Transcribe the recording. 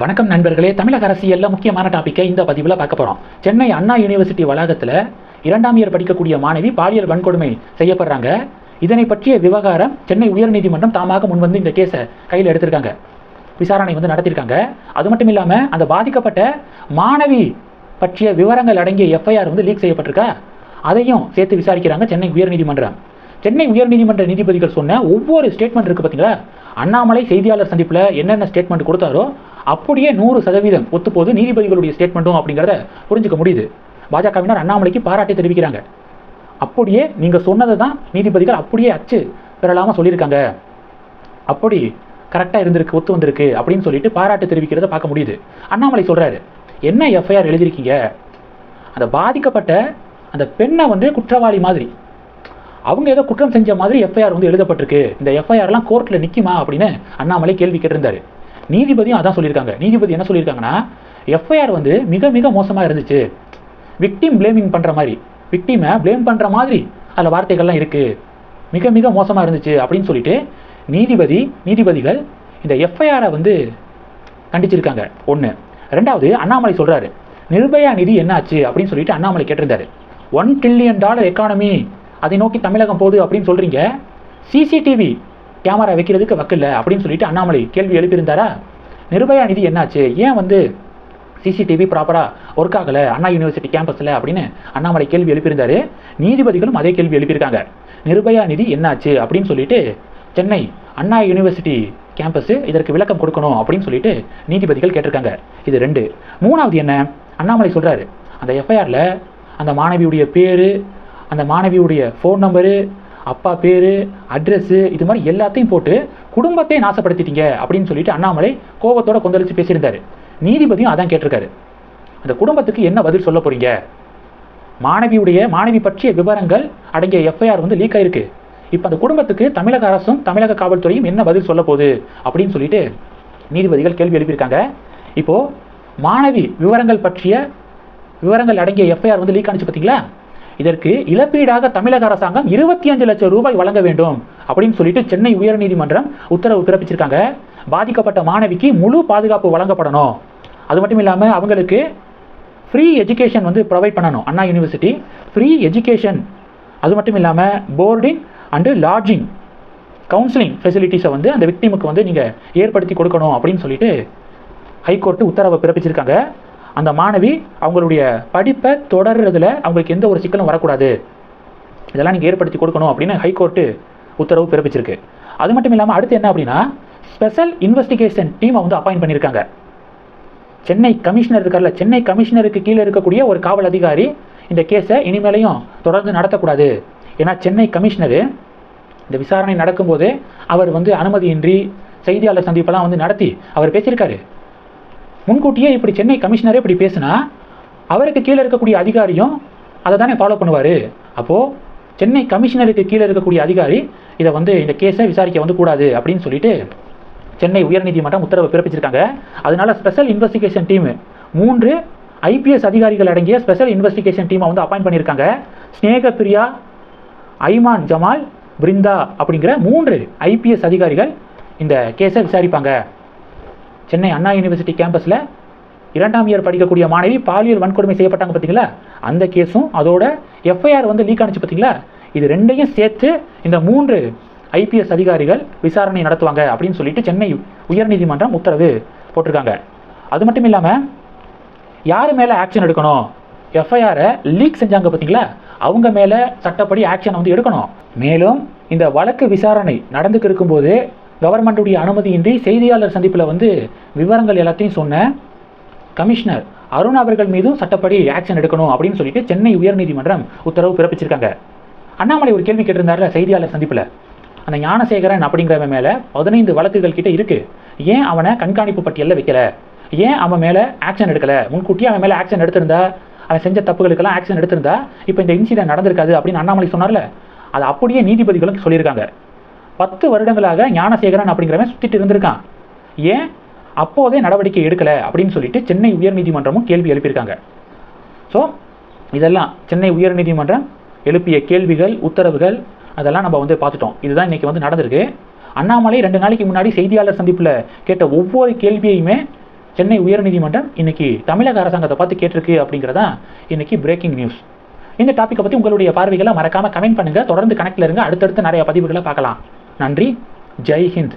வணக்கம் நண்பர்களே. தமிழக அரசியல்ல முக்கியமான டாப்பிக்கை இந்த பதிவில் பார்க்க போகிறோம் சென்னை அண்ணா யூனிவர்சிட்டி வளாகத்தில் இரண்டாம் இயர் படிக்கக்கூடிய மாணவி பாலியல் வன்கொடுமை செய்யப்படுறாங்க. இதனை பற்றிய விவகாரம் சென்னை உயர்நீதிமன்றம் தாமாக முன்வந்து இந்த கேஸை கையில் எடுத்திருக்காங்க. விசாரணை வந்து நடத்தியிருக்காங்க அது மட்டும் இல்லாமல் அந்த பாதிக்கப்பட்ட மாணவி பற்றிய விவரங்கள் அடங்கிய எஃப்ஐஆர் வந்து லீக் செய்யப்பட்டிருக்கா? அதையும் சேர்த்து விசாரிக்கிறாங்க சென்னை உயர்நீதிமன்றம். சென்னை உயர்நீதிமன்ற நீதிபதிகள் சொன்ன ஒவ்வொரு ஸ்டேட்மெண்ட் இருக்குது பார்த்தீங்களா அண்ணாமலை செய்தியாளர் சந்திப்பில் என்னென்ன ஸ்டேட்மெண்ட் கொடுத்தாரோ அப்படியே நூறு சதவீதம் ஒத்துப்போது நீதிபதிகளுடைய ஸ்டேட்மெண்ட்டும் அப்படிங்கிறத புரிஞ்சுக்க முடியுது. பாஜகவினர் அண்ணாமலைக்கு பாராட்டி தெரிவிக்கிறாங்க. அப்படியே நீங்கள் சொன்னதை தான் நீதிபதிகள் அப்படியே அச்சு பெறலாமல் சொல்லியிருக்காங்க. அப்படி கரெக்டாக இருந்திருக்கு ஒத்து வந்திருக்கு அப்படின்னு சொல்லிட்டு பாராட்டு தெரிவிக்கிறத பார்க்க முடியுது. அண்ணாமலை சொல்கிறாரு என்ன எஃப்ஐஆர் எழுதியிருக்கீங்க? அந்த பாதிக்கப்பட்ட அந்த பெண்ணை வந்து குற்றவாளி மாதிரி அவங்க ஏதோ குற்றம் செஞ்ச மாதிரி எஃப்ஐஆர் வந்து எழுதப்பட்டிருக்கு. இந்த எஃப்ஐஆர்லாம் கோர்ட்டில் நிற்குமா அப்படின்னு அண்ணாமலை கேள்வி கேட்டிருந்தாரு. நீதிபதியும் அதான் சொல்லியிருக்காங்க. நீதிபதி என்ன சொல்லியிருக்காங்கன்னா எஃப்ஐஆர் வந்து மிக மிக மோசமாக இருந்துச்சு. விக்டிம் பிளேமிங் பண்ணுற மாதிரி. விக்டிமை ப்ளேம் பண்ணுற மாதிரி அதில் வார்த்தைகள்லாம் இருக்குது மிக மிக மோசமாக இருந்துச்சு அப்படின்னு சொல்லிட்டு நீதிபதி நீதிபதிகள் இந்த எஃப்ஐஆரை வந்து கண்டிச்சிருக்காங்க. ஒன்று ரெண்டாவது அண்ணாமலை சொல்கிறாரு நிர்பயா நிதி என்னாச்சு அப்படின்னு சொல்லிட்டு அண்ணாமலை கேட்டிருந்தாரு. ஒன் ட்ரில்லியன் டாலர் எக்கானமி அதை நோக்கி தமிழகம் போகுது அப்படின்னு சொல்கிறீங்க சிசிடிவி கேமரா வைக்கிறதுக்கு வக்கில்ல அப்படின்னு சொல்லிட்டு அண்ணாமலை கேள்வி எழுப்பியிருந்தாரா? நிர்பயா நிதி என்னாச்சு? ஏன் வந்து சிசிடிவி ப்ராப்பராக ஒர்க் ஆகலை? அண்ணா யூனிவர்சிட்டி கேம்பஸில் அப்படின்னு அண்ணாமலை கேள்வி எழுப்பியிருந்தாரு. நீதிபதிகளும் அதே கேள்வி எழுப்பியிருக்காங்க. நிர்பயா நிதி என்னாச்சு? அப்படின்னு சொல்லிட்டு சென்னை அண்ணா யூனிவர்சிட்டி கேம்பஸ் இதற்கு விளக்கம் கொடுக்கணும் அப்படின்னு சொல்லிட்டு நீதிபதிகள் கேட்டிருக்காங்க. இது ரெண்டு. மூணாவது என்ன? அண்ணாமலை சொல்கிறாரு அந்த எஃப்ஐஆரில் அந்த மாணவியுடைய பேர் அந்த மாணவியுடைய ஃபோன் நம்பரு அப்பா பேர் அட்ரஸ்ஸு இது மாதிரி எல்லாத்தையும் போட்டு குடும்பத்தையும் நாசப்படுத்திட்டீங்க அப்படின்னு சொல்லிட்டு அண்ணாமலை கோபத்தோட கொந்தளிச்சு பேசியிருந்தாரு. நீதிபதியும் அதான் கேட்டிருக்காரு. அந்த குடும்பத்துக்கு என்ன பதில் சொல்ல போறீங்க? மாணவியுடைய மாணவி பற்றிய விவரங்கள் அடங்கிய எஃப்ஐஆர் வந்து லீக் ஆயிருக்கு. இப்போ அந்த குடும்பத்துக்கு தமிழக அரசும் தமிழக காவல்துறையும் என்ன பதில் சொல்ல போகுது அப்படின்னு சொல்லிட்டு நீதிபதிகள் கேள்வி எழுப்பியிருக்காங்க. இப்போது மாணவி விவரங்கள் பற்றிய விவரங்கள் அடங்கிய எஃப்ஐஆர் வந்து லீக் ஆனிச்சு பார்த்தீங்களா இதற்கு இழப்பீடாக தமிழக அரசாங்கம் இருபத்தி அஞ்சு லட்சம் ரூபாய் வழங்க வேண்டும் அப்படின்னு சொல்லிட்டு சென்னை உயர்நீதிமன்றம் உத்தரவு பிறப்பிச்சிருக்காங்க. பாதிக்கப்பட்ட மாணவிக்கு முழு பாதுகாப்பு வழங்கப்படணும். அது மட்டும் இல்லாமல் அவங்களுக்கு ஃப்ரீ எஜுகேஷன் வந்து ப்ரொவைட் பண்ணணும். அண்ணா யூனிவர்சிட்டி ஃப்ரீ எஜுகேஷன் அது மட்டும் இல்லாமல் போர்டிங் அண்டு லாட்ஜிங் கவுன்சிலிங் ஃபெசிலிட்டிஸை வந்து அந்த விக்டிமுக்கு வந்து நீங்கள் ஏற்படுத்தி கொடுக்கணும் அப்படின்னு சொல்லிட்டு ஹைகோர்ட்டு உத்தரவை பிறப்பிச்சிருக்காங்க. அந்த மாணவி அவங்களுடைய படிப்பை தொடர்றதுல அவங்களுக்கு எந்த ஒரு சிக்கலும் வரக்கூடாது. இதெல்லாம் நீங்கள் ஏற்படுத்தி கொடுக்கணும் அப்படின்னு ஹைகோர்ட்டு உத்தரவு பிறப்பிச்சிருக்கு. அது மட்டும் இல்லாமல் அடுத்து என்ன அப்படின்னா ஸ்பெஷல் இன்வெஸ்டிகேஷன் டீமை வந்து அப்பாயின் பண்ணியிருக்காங்க. சென்னை கமிஷனர் இருக்கார்ல சென்னை கமிஷனருக்கு கீழே இருக்கக்கூடிய ஒரு காவல் அதிகாரி இந்த கேஸை இனிமேலையும் தொடர்ந்து நடத்தக்கூடாது. ஏன்னா சென்னை கமிஷனரு இந்த விசாரணை நடக்கும்போது அவர் வந்து அனுமதியின்றி செய்தியாளர் சந்திப்பெல்லாம் வந்து நடத்தி அவர் பேசியிருக்காரு. முன்கூட்டியே இப்படி சென்னை கமிஷனரே இப்படி பேசுனா அவருக்கு கீழே இருக்கக்கூடிய அதிகாரியும் அதை தானே ஃபாலோ பண்ணுவார். அப்போது சென்னை கமிஷனருக்கு கீழே இருக்கக்கூடிய அதிகாரி இதை வந்து இந்த கேஸை விசாரிக்க வந்து கூடாது அப்படின்னு சொல்லிட்டு சென்னை உயர்நீதிமன்றம் உத்தரவு பிறப்பிச்சிருக்காங்க. அதனால ஸ்பெஷல் இன்வெஸ்டிகேஷன் டீம் மூன்று ஐபிஎஸ் அதிகாரிகள் அடங்கிய ஸ்பெஷல் இன்வெஸ்டிகேஷன் டீமை வந்து அப்பாயிண்ட் பண்ணியிருக்காங்க. ஸ்னேக பிரியா ஐமான் ஜமால் பிருந்தா அப்படிங்கிற மூன்று ஐபிஎஸ் அதிகாரிகள் இந்த கேஸை விசாரிப்பாங்க. சென்னை அண்ணா யூனிவர்சிட்டி கேம்பஸில் இரண்டாம் இயர் படிக்கக்கூடிய மாணவி பாலியல் வன்கொடுமை செய்யப்பட்டாங்க பார்த்தீங்களா? அந்த கேஸும் அதோட எஃப்ஐஆர் வந்து லீக் ஆனிச்சு பார்த்தீங்களா? இது ரெண்டையும் சேர்த்து இந்த மூன்று ஐபிஎஸ் அதிகாரிகள் விசாரணை நடத்துவாங்க அப்படின்னு சொல்லிட்டு சென்னை உயர்நீதிமன்றம் உத்தரவு போட்டிருக்காங்க. அது மட்டும் இல்லாமல் யார் மேலே ஆக்ஷன் எடுக்கணும்? எஃப்ஐஆரை லீக் செஞ்சாங்க பார்த்தீங்களா? அவங்க மேலே சட்டப்படி ஆக்ஷன் வந்து எடுக்கணும். மேலும் இந்த வழக்கு விசாரணை நடந்துக்கு இருக்கும்போது கவர்மெண்ட்டுடைய அனுமதியின்றி செய்தியாளர் சந்திப்பில் வந்து விவரங்கள் எல்லாத்தையும் சொன்ன கமிஷனர் அருண் அவர்கள் மீதும் சட்டப்படி ஆக்ஷன் எடுக்கணும் அப்படின்னு சொல்லிட்டு சென்னை உயர்நீதிமன்றம் உத்தரவு பிறப்பிச்சிருக்காங்க. அண்ணாமலை ஒரு கேள்வி கேட்டிருந்தார்ல செய்தியாளர் சந்திப்பில்? அந்த ஞானசேகரன் அப்படிங்கிறவன் மேலே பதினைந்து வழக்குகள் கிட்ட இருக்கு. ஏன் அவனை கண்காணிப்பு பட்டியலில் வைக்கல? ஏன் அவன் மேலே ஆக்ஷன் எடுக்கலை? முன்கூட்டியே அவன் மேலே ஆக்ஷன் எடுத்திருந்தா அவன் செஞ்ச தப்புகளுக்கெல்லாம் ஆக்ஷன் எடுத்திருந்தா இப்போ இந்த இன்சிடென்ட் நடந்திருக்காது அப்படின்னு அண்ணாமலை சொன்னார்ல. அது அப்படியே நீதிபதிகளும் சொல்லியிருக்காங்க. பத்து வருடங்களாக ஞானசேகரன் அப்படிங்கிறவன் சுத்திட்டு இருந்திருக்கான். ஏன்? அப்போதே நடவடிக்கை எடுக்கலை அப்படின்னு சொல்லிட்டு சென்னை உயர்நீதிமன்றமும் கேள்வி எழுப்பியிருக்காங்க. ஸோ இதெல்லாம் சென்னை உயர்நீதிமன்றம் எழுப்பிய கேள்விகள் உத்தரவுகள் அதெல்லாம் நம்ம வந்து பார்த்துட்டோம். இதுதான் இன்னைக்கு வந்து நடந்திருக்கு. அண்ணாமலை ரெண்டு நாளைக்கு முன்னாடி செய்தியாளர் சந்திப்பில் கேட்ட ஒவ்வொரு கேள்வியுமே சென்னை உயர்நீதிமன்றம் இன்னைக்கு தமிழக அரசாங்கத்தை பார்த்து கேட்டிருக்கு அப்படிங்கிறதான் இன்னைக்கு பிரேக்கிங் நியூஸ் இந்த டாப்பிக்கை பற்றி உங்களுடைய பார்வைகளை மறக்காமல் கமெண்ட் பண்ணுங்கள் தொடர்ந்து கணக்கில் இருங்க. அடுத்தடுத்து நிறைய பதிவுகளை பார்க்கலாம். நன்றி ஜெய் ஹிந்த்